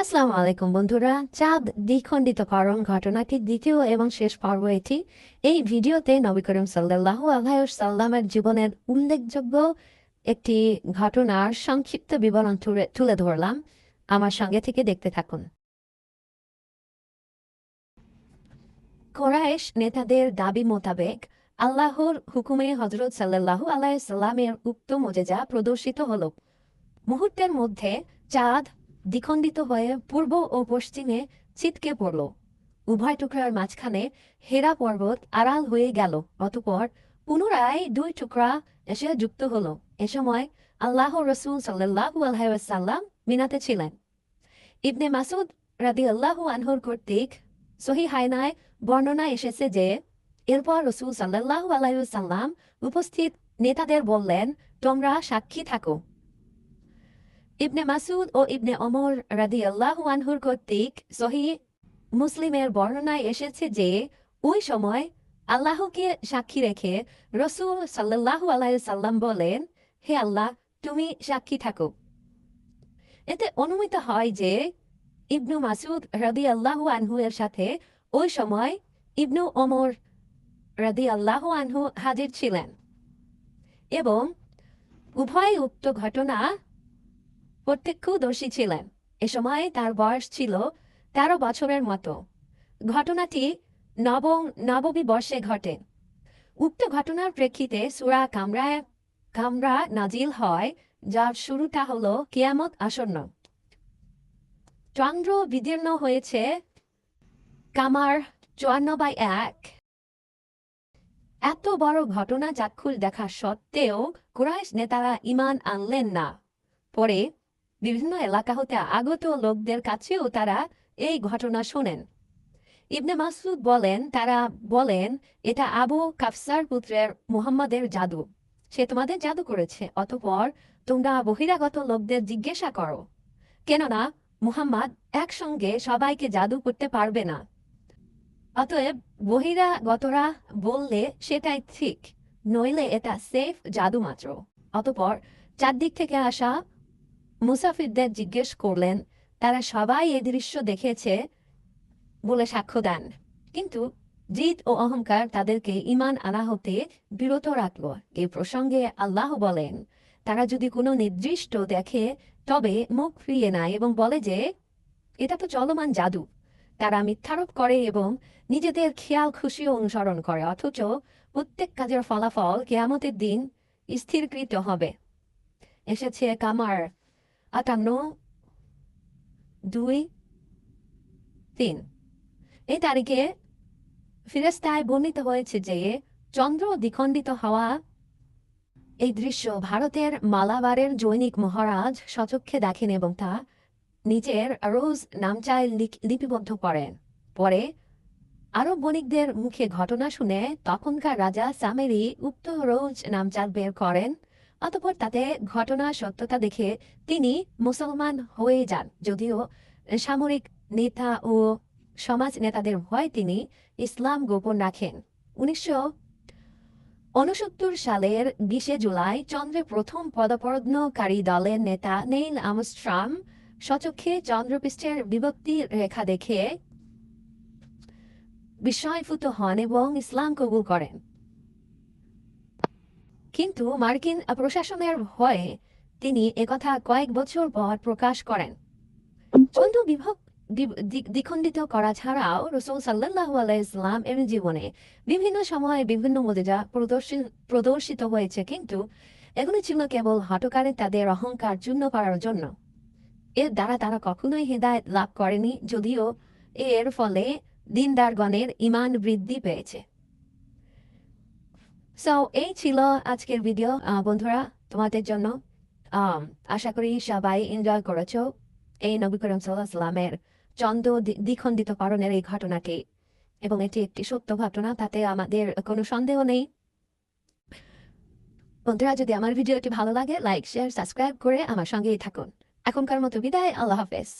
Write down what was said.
আসসালামু আলাইকুম বন্ধুরা, চাঁদ দ্বিখণ্ডিতকরণ ঘটনাটির দ্বিতীয় এবং শেষ পর্ব এটি। এই ভিডিওতে নবী করিম সাল্লাহ সাল্লামের জীবনের উল্লেখযোগ্য একটি ঘটনার সংক্ষিপ্ত বিবরণ তুলে ধরলাম। আমার সঙ্গে থেকে দেখতে থাকুন। কোরাইশ নেতাদের দাবি মোতাবেক আল্লাহর হুকুমে হজরত সাল্লাহু আলাইসাল্লামের উক্ত মোজেজা প্রদর্শিত হল। মুহূর্তের মধ্যে চাঁদ দ্বিখণ্ডিত হয়ে পূর্ব ও পশ্চিমে ছিটকে পড়ল। উভয় টুকরার মাঝখানে হেরা পর্বত আড়াল হয়ে গেল, অতপর পুনরায় দুই টুকরা এসে যুক্ত হল। এ সময় আল্লাহ রসুল সাল্লাহু আলহাসাল্লাম মিনাতে ছিলেন। ইবনে মাসুদ রাদি আল্লাহ আনহর কর্তৃক সহি হায়নায় বর্ণনা এসেছে যে, এরপর রসুল সাল্লাহু আলাইসাল্লাম উপস্থিত নেতাদের বললেন, তোমরা সাক্ষী থাকো। ইবনে মাসুদ ও ইবনে অমর রাদি আল্লাহ আনহুর কর্তৃক সহি মুসলিমের বর্ণনায় এসেছে যে, ওই সময় আল্লাহকে সাক্ষী রেখে রসুল সাল্লাহু আলাই সাল্লাম বলেন, হে আল্লাহ, তুমি সাক্ষী থাকো। এতে অনুমিত হয় যে, ইবনু মাসুদ রাদি আল্লাহ আনহু এর সাথে ওই সময় ইবনু অমর রাদি আল্লাহ আনহু হাজির ছিলেন। এবং উভয় উক্ত ঘটনা প্রত্যক্ষদর্শী ছিলেন। এ সময় তার বয়স ছিল তেরো বছরের মতো। ঘটনাটি নবম নবমী বর্ষে ঘটে। উক্ত ঘটনার প্রেক্ষিতে সুরা কামরায়, কামরা নাজিল হয়, যার শুরুটা হল কিয়ামত আসন্ন। চন্দ্র বিদীর্ণ হয়েছে কামার চুয়ান্ন বাই এক। এত বড় ঘটনা চাক্ষুষ দেখা সত্ত্বেও কুরাইশ নেতারা ইমান আনলেন না। পরে বিভিন্ন এলাকা হতে আগত লোকদের কাছেও তারা এই ঘটনা শোনেন। ইবনে মাসুদ বলেন, তারা বলেন, এটা আবু কাফসার পুত্রের মুহাম্মাদের জাদু। সে তোমাদের জাদু করেছে, অতপর তোমরা বহিরাগত লোকদের জিজ্ঞাসা করো। কেননা মুহাম্মদ একসঙ্গে সবাইকে জাদু করতে পারবে না। অতএব বহিরাগতরা বললে সেটাই ঠিক, নইলে এটা সেফ জাদু মাত্র অতপর চারদিক থেকে আসা মুসাফিরদের জিজ্ঞেস করলেন, তারা সবাই এই দৃশ্য দেখেছে বলে সাক্ষ্য দেন। কিন্তু জিদ ও অহংকার তাদেরকে ইমান আনা হতে বিরত রাখল। এই প্রসঙ্গে আল্লাহ বলেন, তারা যদি কোনো নির্দিষ্ট দেখে, তবে মুখ ফিরিয়ে নেয় এবং বলে যে, এটা তো চলমান জাদু। তারা মিথ্যারোপ করে এবং নিজেদের খেয়াল খুশি অনুসরণ করে, অথচ প্রত্যেক কাজের ফলাফল কেয়ামতের দিন স্থিরকৃত হবে। এসেছে কামার আটান্ন দুই তিন এই তারিখে ফিরেস্তায় বর্ণিত হয়েছে যে চন্দ্র দ্বিখণ্ডিত হওয়া এই দৃশ্য ভারতের মালাবারের জৈনিক মহারাজ সচক্ষে দেখেন এবং তা নিজের রোজ নামচায় লিপিবদ্ধ করেন পরে আরব বণিকদের মুখে ঘটনা শুনে তখনকার রাজা সামেরি উক্ত রোজ নামচাল বের করেন অতপর তাতে ঘটনা সত্যতা দেখে তিনি মুসলমান হয়ে যান। যদিও সামরিক নেতা ও সমাজ নেতাদের ভয় তিনি ইসলাম গোপন রাখেন। উনিশশো উনসত্তর সালের বিশে জুলাই চন্দ্রে প্রথম পদপর্ণকারী দলের নেতা নেইল আমস্ট্রাম সচক্ষে চন্দ্রপৃষ্ঠের বিভক্তি রেখা দেখে বিস্ময়ভূত হন এবং ইসলাম কবুল করেন। কিন্তু মার্কিন প্রশাসনের ভয়ে তিনি একথা কয়েক বছর পর প্রকাশ করেন। চন্দ্র বিভক্ত দ্বিখণ্ডিত করা ছাড়াও রসুল সাল্লাহ আলাইসলাম এর জীবনে বিভিন্ন সময়ে বিভিন্ন মজেজা প্রদর্শিত হয়েছে কিন্তু এগুলি ছিল কেবল হটকারে তাদের অহংকার চূর্ণ করার জন্য। এর দ্বারা তারা কখনোই হেদায়ত লাভ করেনি, যদিও এর ফলে দিনদারগণের ইমান বৃদ্ধি পেয়েছে। সো এই ছিল আজকের ভিডিও বন্ধুরা, তোমাদের জন্য। আশা করি সবাই এনজয় করেছ। এই নবী করিম সাল্লাহামের চন্দ্র দ্বিখণ্ডিত করণের এই ঘটনাটি। এবং এটি একটি সত্য ঘটনা, তাতে আমাদের কোনো সন্দেহ নেই। বন্ধুরা, যদি আমার ভিডিওটি ভালো লাগে লাইক শেয়ার সাবস্ক্রাইব করে আমার সঙ্গেই থাকুন। এখনকার মতো বিদায়, আল্লাহ হাফেজ।